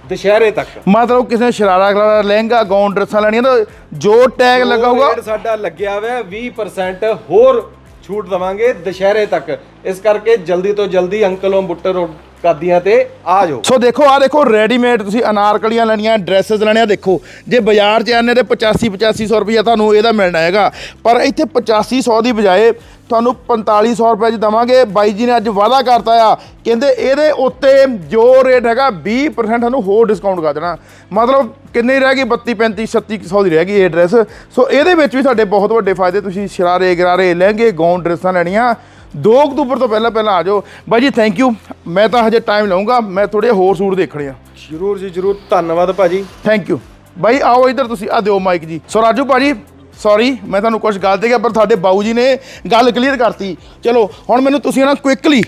ਦੁਸ਼ਹਿਰੇ ਤੱਕ। ਮਤਲਬ ਕਿਸੇ ਨੇ ਸ਼ਰਾਰਾ ਕਰਾਰਾ ਲਹਿੰਗਾ ਗਾਊਨ ਡਰੈਸਾਂ ਲੈਣੀਆਂ ਤਾਂ ਜੋ ਟੈਗ ਲੱਗਾ ਹੋਊਗਾ ਰੇਟ ਸਾਡਾ ਲੱਗਿਆ ਹੋਇਆ ਹੈ, 20% ਹੋਰ ਛੂਟ ਦਵਾਂਗੇ ਦੁਸ਼ਹਿਰੇ ਤੱਕ। ਇਸ ਕਰਕੇ ਜਲਦੀ ਤੋਂ ਜਲਦੀ ਅੰਕਲ ਬੁੱਟਰ ਰੋਡ ਕਾਦੀਆਂ ਤੇ ਆ ਜਾਓ। ਸੋ ਦੇਖੋ ਆ ਦੇਖੋ ਰੈਡੀਮੇਡ ਤੁਸੀਂ ਅਨਾਰਕਲੀਆਂ ਲੈਣੀਆਂ ਡਰੈਸਸ ਲੈਣੀਆਂ, ਦੇਖੋ, ਜੇ ਬਾਜ਼ਾਰ 'ਚ ਆਨੇ ਤੇ 85 8500 ਰੁਪਈਆ ਤੁਹਾਨੂੰ ਇਹਦਾ ਮਿਲਣਾ ਹੈਗਾ। ਪਰ ਇੱਥੇ 8500 ਦੀ ਬਜਾਏ ਤੁਹਾਨੂੰ 4500 ਰੁਪਏ 'ਚ ਦਵਾਂਗੇ। ਬਾਈ ਜੀ ਨੇ ਅੱਜ ਵਾਅਦਾ ਕਰਤਾ ਆ, ਕਹਿੰਦੇ ਇਹਦੇ ਉੱਤੇ ਜੋ ਰੇਟ ਹੈਗਾ 20% ਤੁਹਾਨੂੰ ਹੋਰ ਡਿਸਕਾਊਂਟ ਕਰ ਦੇਣਾ। ਮਤਲਬ ਕਿੰਨੀ ਰਹਿ ਗਈ? 32 35 3600 ਦੀ ਰਹਿ ਗਈ ਇਹ ਡਰੈਸ ਸੋ ਇਹਦੇ ਵਿੱਚ ਵੀ ਸਾਡੇ ਬਹੁਤ ਵੱਡੇ ਫਾਇਦੇ, ਤੁਸੀਂ ਸ਼ਰਾਰੇ, ਗਰਾਰੇ ਲਹਿੰਗੇ ਗਾਊਨ ਡਰੈਸਾਂ ਲੈਣੀਆਂ। 2 ਅਕਤੂਬਰ ਤੋਂ ਪਹਿਲਾਂ ਪਹਿਲਾਂ ਆ ਜਾਓ। ਬਾਈ ਜੀ ਥੈਂਕ ਯੂ ਮੈਂ ਤਾਂ ਹਜੇ ਟਾਈਮ ਲਵਾਂਗਾ ਮੈਂ ਥੋੜੇ ਹੋਰ ਸੂਟ ਦੇਖਣੇ ਆ। ਜਰੂਰ ਜੀ ਜਰੂਰ। ਧੰਨਵਾਦ ਭਾਜੀ। ਥੈਂਕ ਯੂ ਬਾਈ ਆਓ ਇੱਧਰ ਤੁਸੀਂ। ਆ ਦਿਓ ਮਾਈਕ ਜੀ। ਸੋ ਰਾਜੂ ਭਾਜੀ ਸੌਰੀ ਮੈਂ ਤੁਹਾਨੂੰ ਕੁਝ ਗਲਤ ਕਿਹਾ ਪਰ ਤੁਹਾਡੇ ਬਾਊ ਜੀ ਨੇ ਗੱਲ ਕਲੀਅਰ ਕਰਤੀ। ਚਲੋ ਹੁਣ ਮੈਨੂੰ ਤੁਸੀਂ ਨਾ ਕੁਇਕਲੀ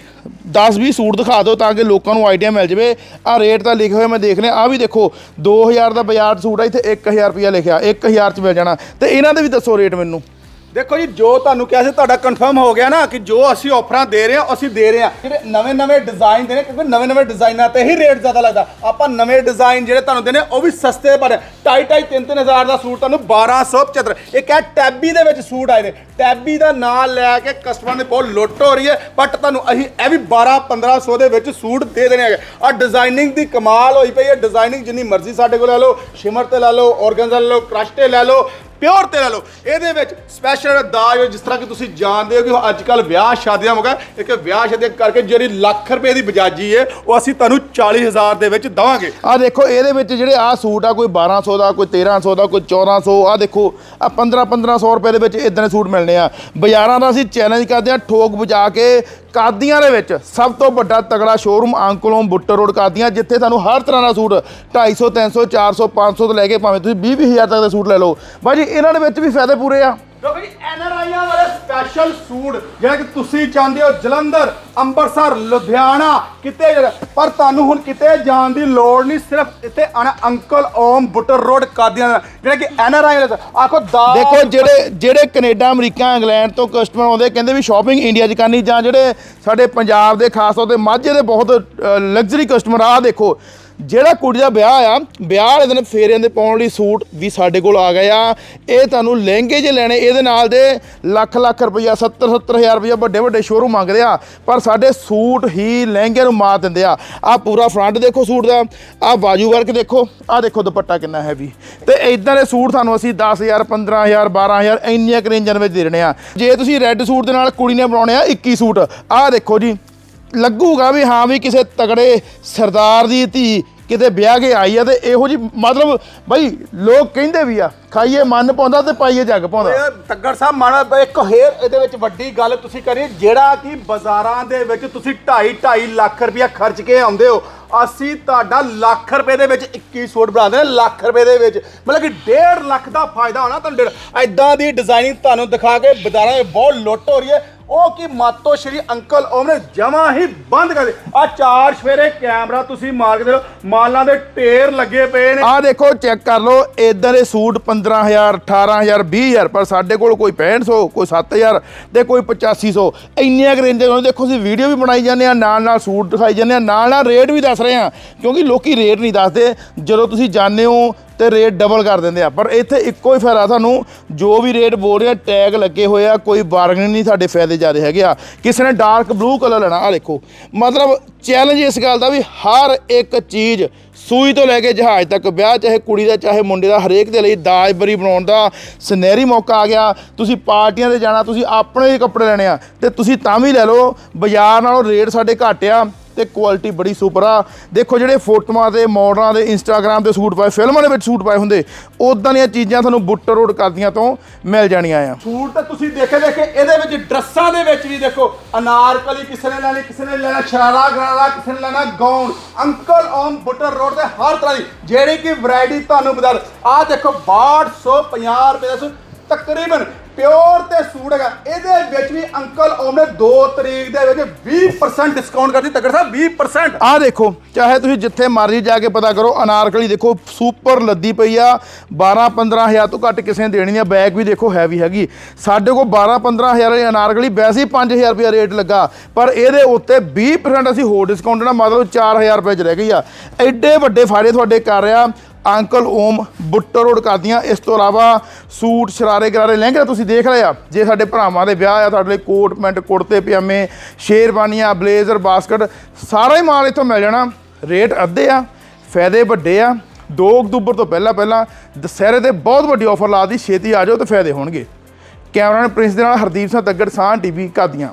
10-20 ਸੂਟ ਦਿਖਾ ਦਿਓ ਤਾਂ ਕਿ ਲੋਕਾਂ ਨੂੰ ਆਈਡੀਆ ਮਿਲ ਜਾਵੇ। ਆ ਰੇਟ ਤਾਂ ਲਿਖੇ ਹੋਏ ਮੈਂ ਦੇਖ ਲਿਆ। ਆ ਵੀ ਦੇਖੋ 2000 ਦਾ ਬਾਜ਼ਾਰ ਸੂਟ ਆ ਇੱਥੇ 1000 ਰੁਪਿਆ ਲਿਖਿਆ 1000 ਚ ਮਿਲ ਜਾਣਾ। ਤੇ ਇਹਨਾਂ ਦੇ ਵੀ ਦੱਸੋ ਰੇਟ ਮੈਨੂੰ। ਦੇਖੋ ਜੀ, ਜੋ ਤੁਹਾਨੂੰ ਕਿਹਾ ਸੀ, ਤੁਹਾਡਾ ਕਨਫਰਮ ਹੋ ਗਿਆ ਨਾ ਕਿ ਜੋ ਅਸੀਂ ਆਫਰਾਂ ਦੇ ਰਹੇ ਹਾਂ, ਅਸੀਂ ਦੇ ਰਹੇ ਹਾਂ। ਜਿਹੜੇ ਨਵੇਂ ਨਵੇਂ ਡਿਜ਼ਾਈਨ ਦੇ ਨੇ, ਕਿਉਂਕਿ ਨਵੇਂ ਨਵੇਂ ਡਿਜ਼ਾਈਨਾਂ ਤੇ ਹੀ ਰੇਟ ਜ਼ਿਆਦਾ ਲੱਗਦਾ। ਆਪਾਂ ਨਵੇਂ ਡਿਜ਼ਾਈਨ ਜਿਹੜੇ ਤੁਹਾਨੂੰ ਦੇਣੇ, ਉਹ ਵੀ ਸਸਤੇ ਪਰ ਢਾਈ ਢਾਈ ਤਿੰਨ ਤਿੰਨ ਹਜ਼ਾਰ ਦਾ ਸੂਟ ਤੁਹਾਨੂੰ 1275 ਇੱਕ ਹੈ ਟੈਬੀ ਦੇ ਵਿੱਚ ਸੂਟ ਆਏ ਨੇ। ਟੈਬੀ ਦਾ ਨਾਂ ਲੈ ਕੇ ਕਸਟਮਰ ਨੇ ਬਹੁਤ ਲੁੱਟ ਹੋ ਰਹੀ ਹੈ ਬਟ ਤੁਹਾਨੂੰ ਅਸੀਂ ਇਹ ਵੀ 12 1500 ਦੇ ਵਿੱਚ ਸੂਟ ਦੇ ਦੇਣੇ ਹੈਗੇ। ਆ ਡਿਜ਼ਾਈਨਿੰਗ ਦੀ ਕਮਾਲ ਹੋਈ ਪਈ ਹੈ। ਡਿਜ਼ਾਈਨਿੰਗ ਜਿੰਨੀ ਮਰਜ਼ੀ ਸਾਡੇ ਕੋਲ ਲੈ ਲਓ ਸ਼ਿਮਰ ਤੇ ਲੈ ਲਓ ਔਰਗਨਜ਼ਾ ਲੈ ਲਓ ਕ੍ਰਸ਼ ਤੇ ਲੈ ਲਓ ਪਿਓਰ ਤੇ ਲੈ। ਲਓ ਇਹਦੇ ਵਿੱਚ ਸਪੈਸ਼ਲ ਦਾਜ ਜਿਸ ਤਰ੍ਹਾਂ ਕਿ ਤੁਸੀਂ ਜਾਣਦੇ ਹੋ ਕਿ ਅੱਜ ਕੱਲ ਵਿਆਹ ਸ਼ਾਦੀਆਂ ਮੌਕਾ ਇੱਕ ਵਿਆਹ ਸ਼ਾਦੀਆਂ ਕਰਕੇ ਜਿਹੜੀ ਲੱਖ ਰੁਪਏ ਦੀ ਬਜਾਜੀ ਹੈ, ਉਹ ਅਸੀਂ ਤੁਹਾਨੂੰ 40000 ਦੇ ਵਿੱਚ ਦਵਾਂਗੇ। ਆ ਦੇਖੋ, ਇਹਦੇ ਵਿੱਚ ਜਿਹੜੇ ਆ ਸੂਟ ਆ, ਕੋਈ 1200 ਦਾ, ਕੋਈ 1300 ਦਾ, ਕੋਈ 1400 ਆ ਦੇਖੋ ਆ 15 1500 ਰੁਪਏ ਦੇ ਵਿੱਚ ਇਦਾਂ ਦੇ ਸੂਟ ਮਿਲਣੇ ਆ। ਬਾਜ਼ਾਰਾਂ ਦਾ ਅਸੀਂ ਚੈਲੰਜ ਕਰਦੇ ਆ, ਠੋਕ ਬਜਾ ਕੇ ਕਾਦੀਆਂ ਦੇ ਵਿੱਚ ਸਭ ਤੋਂ ਵੱਡਾ ਤਗੜਾ ਸ਼ੋਰੂਮ ਅੰਕਲੋਂ ਬੁੱਟਰ ਰੋਡ ਕਾਦੀਆਂ, ਜਿੱਥੇ ਤੁਹਾਨੂੰ ਹਰ ਤਰ੍ਹਾਂ ਦਾ ਸੂਟ 250 300 400 500 ਤੋਂ ਲੈ ਕੇ ਭਾਵੇਂ ਤੁਸੀਂ 20 ਹਜ਼ਾਰ ਤੱਕ ਦੇ ਸੂਟ ਲੈ ਲਓ। ਬਾਈ ਜੀ, ਇਹਨਾਂ ਦੇ ਵਿੱਚ ਵੀ ਫਾਇਦੇ ਪੂਰੇ ਆ। ਦੇਖੋ ਜੀ ਐਨਆਰਆਈਆਂ ਵਾਲੇ ਸਪੈਸ਼ਲ ਸੂਟ, ਜਿਹੜਾ ਕਿ ਤੁਸੀਂ ਚਾਹੁੰਦੇ ਹੋ, ਜਲੰਧਰ, ਅੰਮ੍ਰਿਤਸਰ, ਲੁਧਿਆਣਾ, ਕਿਤੇ ਜਿਹੜਾ- ਪਰ ਤੁਹਾਨੂੰ ਹੁਣ ਕਿਤੇ ਜਾਣ ਦੀ ਲੋੜ ਨਹੀਂ, ਸਿਰਫ ਇੱਥੇ ਆਣਾ ਅੰਕਲ ਓਮ ਬੁੱਟਰ ਰੋਡ ਕਾਦੀਆਂ ਜਿਹੜਾ ਕਿ ਐਨਆਰਆਈ ਵਾਲੇ ਆਖੋ ਦਾ ਦੇਖੋ, ਜਿਹੜੇ ਜਿਹੜੇ ਕੈਨੇਡਾ, ਅਮਰੀਕਾ, ਇੰਗਲੈਂਡ ਤੋਂ ਕਸਟਮਰ ਆਉਂਦੇ, ਕਹਿੰਦੇ ਵੀ ਸ਼ਾਪਿੰਗ ਇੰਡੀਆ 'ਚ ਕਰਨੀ ਜਾਂ ਜਿਹੜੇ ਸਾਡੇ ਪੰਜਾਬ ਦੇ, ਖਾਸ ਤੌਰ ਤੇ ਮਾਝੇ ਦੇ ਬਹੁਤ ਲਗਜ਼ਰੀ ਕਸਟਮਰ ਆ ਆਹ ਦੇਖੋ ਜਿਹੜਾ ਕੁੜੀ ਦਾ ਵਿਆਹ ਆ, ਵਿਆਹ ਵਾਲੇ ਦਿਨ ਫੇਰਿਆਂ ਦੇ ਪਾਉਣ ਲਈ ਸੂਟ ਵੀ ਸਾਡੇ ਕੋਲ ਆ ਗਏ ਆ। ਇਹ ਤੁਹਾਨੂੰ ਲਹਿੰਗੇ ਜੇ ਲੈਣੇ, ਇਹਦੇ ਨਾਲ ਦੇ ਲੱਖ ਲੱਖ ਰੁਪਈਆ 70 70000 ਰੁਪਈਆ ਵੱਡੇ ਵੱਡੇ ਸ਼ੋਰੂਮ ਮੰਗਦੇ ਆ, ਪਰ ਸਾਡੇ ਸੂਟ ਹੀ ਲਹਿੰਗੇ ਨੂੰ ਮਾਤ ਦਿੰਦੇ ਆ। ਆ ਪੂਰਾ ਫਰੰਟ ਦੇਖੋ ਸੂਟ ਦਾ ਆ ਬਾਜੂ ਵਰਕ ਦੇਖੋ ਆ ਦੇਖੋ ਦੁਪੱਟਾ ਕਿੰਨਾ ਹੈਵੀ ਤੇ ਇਦਾਂ ਦੇ ਸੂਟ ਤੁਹਾਨੂੰ ਅਸੀਂ 10000 15000 12000 ਇੰਨੀਆਂ ਕੁ ਰੇਂਜਾਂ ਵਿੱਚ ਦੇ ਰਹੇ ਆ। ਜੇ ਤੁਸੀਂ ਰੈੱਡ ਸੂਟ ਦੇ ਨਾਲ ਕੁੜੀ ਨੇ ਬਣਾਉਣੇ ਆ 21 ਸੂਟ, ਆਹ ਦੇਖੋ ਜੀ ਲੱਗੂਗਾ ਵੀ ਹਾਂ ਵੀ ਕਿਸੇ ਤਗੜੇ ਸਰਦਾਰ ਦੀ ਧੀ ਕਿਤੇ ਵਿਆਹ ਕੇ ਆਈ ਆ ਤੇ ਇਹੋ ਜੀ ਮਤਲਬ ਬਈ ਲੋਕ ਕਹਿੰਦੇ ਵੀ ਆ, ਖਾਈਏ ਮਨ ਪਾਉਂਦਾ ਤੇ ਪਾਈਏ ਜੱਗ ਪਾਉਂਦਾ। ਇਹ ਤੱਗੜ ਸਾਹਿਬ ਮਾਣਾ ਇੱਕ ਹੇਰ ਇਹਦੇ ਵਿੱਚ ਵੱਡੀ ਗੱਲ ਤੁਸੀਂ ਕਰੀ ਜਿਹੜਾ ਕਿ ਬਾਜ਼ਾਰਾਂ ਦੇ ਵਿੱਚ ਤੁਸੀਂ 2.5 2.5 ਲੱਖ ਰੁਪਇਆ ਖਰਚ ਕੇ ਆਉਂਦੇ ਹੋ, ਅਸੀਂ ਤੁਹਾਡਾ ਲੱਖ ਰੁਪਏ ਦੇ ਵਿੱਚ 21 ਸੂਟ ਬਣਾਉਂਦੇ ਨੇ ਲੱਖ ਰੁਪਏ ਦੇ ਵਿੱਚ। ਮਤਲਬ ਕਿ 1.5 ਲੱਖ ਦਾ ਫਾਇਦਾ ਹੋਣਾ ਤੁਹਾਨੂੰ, ਡੇਢ ਐਦਾਂ ਦੀ ਡਿਜ਼ਾਈਨਿੰਗ ਤੁਹਾਨੂੰ ਦਿਖਾ ਕੇ ਬਾਜ਼ਾਰਾਂ 'ਚ ਬਹੁਤ ਲੁੱਟ ਹੋ ਰਹੀ ਹੈ। ਉਹ ਕੀ ਮਾਤੋ ਸ਼੍ਰੀ ਅੰਕਲ ਓਮ ਨੇ ਜਮਾ ਹੀ ਬੰਦ ਕਰ ਆ ਚਾਰ ਸਵੇਰੇ ਕੈਮਰਾ ਤੁਸੀਂ ਮਾਰ ਕੇ ਦੇਖੋ ਮਾਲਾਂ ਦੇ ਢੇਰ ਲੱਗੇ ਪਏ ਨੇ। ਆਹ ਦੇਖੋ, ਚੈੱਕ ਕਰ ਲਓ ਇਦਾਂ ਦੇ ਸੂਟ 15000 18000 20000 ਪਰ ਸਾਡੇ ਕੋਲ ਕੋਈ 6500 ਕੋਈ 7000 ਤੇ ਕੋਈ 8500 ਇੰਨੀਆਂ ਕੁ ਰੇਂਜਾਂ ਹੋਣ, ਦੇਖੋ, ਅਸੀਂ ਵੀਡੀਓ ਵੀ ਬਣਾਈ ਜਾਂਦੇ ਆ ਨਾਲ ਨਾਲ ਸੂਟ ਦਿਖਾਈ ਜਾਂਦੇ ਆ ਨਾਲ ਨਾਲ ਰੇਟ ਵੀ ਦੱਸ ਰਹੇ ਆ ਕਿਉਂਕਿ ਲੋਕੀ ਰੇਟ ਨਹੀਂ ਦੱਸਦੇ। ਜਦੋਂ ਤੁਸੀਂ ਜਾਂਦੇ ਹੋ ਤੇ ਰੇਟ ਡਬਲ ਕਰ ਦਿੰਦੇ ਆ। ਪਰ ਇੱਥੇ ਇੱਕੋ ਹੀ ਫਾਇਦਾ ਤੁਹਾਨੂੰ, ਜੋ ਵੀ ਰੇਟ ਬੋਲ ਰਿਹਾ ਟੈਗ ਲੱਗੇ ਹੋਏ ਆ, ਕੋਈ ਬਾਰਗਨਿੰਗ ਨਹੀਂ ਸਾਡੇ ਫਾਇਦੇ ਜ਼ਿਆਦੇ ਹੈਗੇ ਆ। ਕਿਸੇ ਨੇ ਡਾਰਕ ਬਲੂ ਕਲਰ ਲੈਣਾ ਆ ਦੇਖੋ। ਮਤਲਬ ਚੈਲੰਜ ਇਸ ਗੱਲ ਦਾ ਵੀ ਹਰ ਇੱਕ ਚੀਜ਼ ਸੂਈ ਤੋਂ ਲੈ ਕੇ ਜਹਾਜ਼ ਤੱਕ, ਵਿਆਹ ਚਾਹੇ ਕੁੜੀ ਦਾ, ਚਾਹੇ ਮੁੰਡੇ ਦਾ, ਹਰੇਕ ਦੇ ਲਈ ਦਾਜ ਬਰੀ ਬਣਾਉਣ ਦਾ ਸੁਨਹਿਰੀ ਮੌਕਾ ਆ ਗਿਆ। ਤੁਸੀਂ ਪਾਰਟੀਆਂ ਤੇ ਜਾਣਾ, ਤੁਸੀਂ ਆਪਣੇ ਹੀ ਕੱਪੜੇ ਲੈਣੇ ਆ, ਤੇ ਤੁਸੀਂ ਤਾਂ ਵੀ ਲੈ ਲਓ, ਬਾਜ਼ਾਰ ਨਾਲੋਂ ਰੇਟ ਸਾਡੇ ਘੱਟ ਆ। ਤੇ ਕੁਆਲਿਟੀ ਬੜੀ ਸੁਪਰ ਆ। ਦੇਖੋ ਜਿਹੜੇ ਫੋਟੋਆਂ ਤੇ ਮਾਡਲਾਂ ਦੇ ਇੰਸਟਾਗ੍ਰam ਤੇ ਸੂਟ ਪਾਏ, ਫਿਲਮਾਂ ਦੇ ਵਿੱਚ ਸੂਟ ਪਾਏ ਹੁੰਦੇ ਉਦਾਂ ਦੀਆਂ ਚੀਜ਼ਾਂ ਤੁਹਾਨੂੰ ਬੁੱਟਰ ਰੋਡ ਕਰਦੀਆਂ ਤੋਂ ਮਿਲ ਜਾਣੀਆਂ ਆ। ਸੂਟ ਤਾਂ ਤੁਸੀਂ ਦੇਖੇ ਦੇਖੇ, ਇਹਦੇ ਵਿੱਚ ਡਰੈਸਾਂ ਦੇ ਵਿੱਚ ਵੀ ਦੇਖੋ, ਅਨਾਰਕਲੀ ਕਿਸੇ ਨੇ ਲੈਣੀ, ਕਿਸੇ ਨੇ ਲੈਣਾ, ਸ਼ਰਾਰਾ ਗਰਾਰਾ ਕਿਸੇ ਨੇ ਲੈਣਾ, gown, uncle Om Buttar road ਤੇ ਹਰ ਤਰ੍ਹਾਂ ਦੀ, ਜਿਹੜੀ ਕਿ ਵੈਰਾਈਟੀ ਤੁਹਾਨੂੰ ਬਦਲ ਆਹ ਦੇਖੋ 6250 ਰੁਪਏ ਦਾ ਸੂਟ, ਤਕਰੀਬਨ ਪਿਓਰ ਤੇ ਸੂਟ ਹੈਗਾ। ਇਹਦੇ ਵਿੱਚ ਵੀ ਅੰਕਲ ਓਮ ਨੇ 2 ਤਰੀਕ ਦੇ ਵਿੱਚ 20% ਡਿਸਕਾਊਂਟ ਕਰਤੀ। ਤਕੜ ਸਾਹਿਬ 20% ਆਹ ਦੇਖੋ, ਚਾਹੇ ਤੁਸੀਂ ਜਿੱਥੇ ਮਰਜ਼ੀ ਜਾ ਕੇ ਪਤਾ ਕਰੋ, ਅਨਾਰਕਲੀ ਦੇਖੋ ਸੁਪਰ ਲੱਦੀ ਪਈ ਆ। 12 15000 ਤੋਂ ਘੱਟ ਕਿਸੇ ਨੇ ਦੇਣੀ ਨਹੀਂ ਆ। ਬੈਗ ਵੀ ਦੇਖੋ ਹੈਵੀ ਹੈਗੀ। ਸਾਡੇ ਕੋਲ 12 15000 ਵਾਲੀ ਅਨਾਰਕਲੀ, ਵੈਸੇ ਹੀ 5000 ਰੁਪਏ ਰੇਟ ਲੱਗਾ। ਪਰ ਇਹਦੇ ਉੱਤੇ 20% ਅਸੀਂ ਹੋਰ ਡਿਸਕਾਊਂਟ ਨਾਲ ਮਤਲਬ 4000 ਰੁਪਏ ਚ ਰਹਿ ਗਈ ਆ। ਐਡੇ ਵੱਡੇ ਫਾਇਦੇ ਤੁਹਾਡੇ ਕਰ ਰਿਹਾ। ਅੰਕਲ ਓਮ ਬੁੱਟਰ ਰੋਡ ਕਰਦੀਆਂ। ਇਸ ਤੋਂ ਇਲਾਵਾ ਸੂਟ ਸ਼ਰਾਰੇ ਗਰਾਰੇ ਲਹਿੰਗੇ ਤੁਸੀਂ ਦੇਖ ਰਹੇ ਆ। ਜੇ ਸਾਡੇ ਭਰਾਵਾਂ ਦੇ ਵਿਆਹ ਆ, ਤੁਹਾਡੇ ਲਈ ਕੋਟ, ਪੈਂਟ, ਕੁੜਤੇ, ਪਜਾਮੇ, ਸ਼ੇਰਵਾਨੀਆਂ, ਬਲੇਜ਼ਰ, ਬਾਸਕਟ, ਸਾਰਾ ਹੀ ਮਾਲ ਇੱਥੋਂ ਮਿਲ ਜਾਣਾ। ਰੇਟ ਅੱਧੇ ਆ, ਫਾਇਦੇ ਵੱਡੇ ਆ। 2 ਅਕਤੂਬਰ ਤੋਂ ਪਹਿਲਾਂ ਪਹਿਲਾਂ ਦੁਸਹਿਰੇ ਤੇ ਬਹੁਤ ਵੱਡੀ ਆਫਰ ਲਾ ਦੀ ਛੇਤੀ ਆ ਜਾਓ ਤੇ ਫਾਇਦੇ ਹੋਣਗੇ। ਕੈਮਰਾਮੈਨ ਪ੍ਰਿੰਸ ਦੇ ਨਾਲ ਹਰਦੀਪ ਸਿੰਘ ਤੱਗੜ ਸਾਹ ਟੀਵੀ ਕਾਦੀਆਂ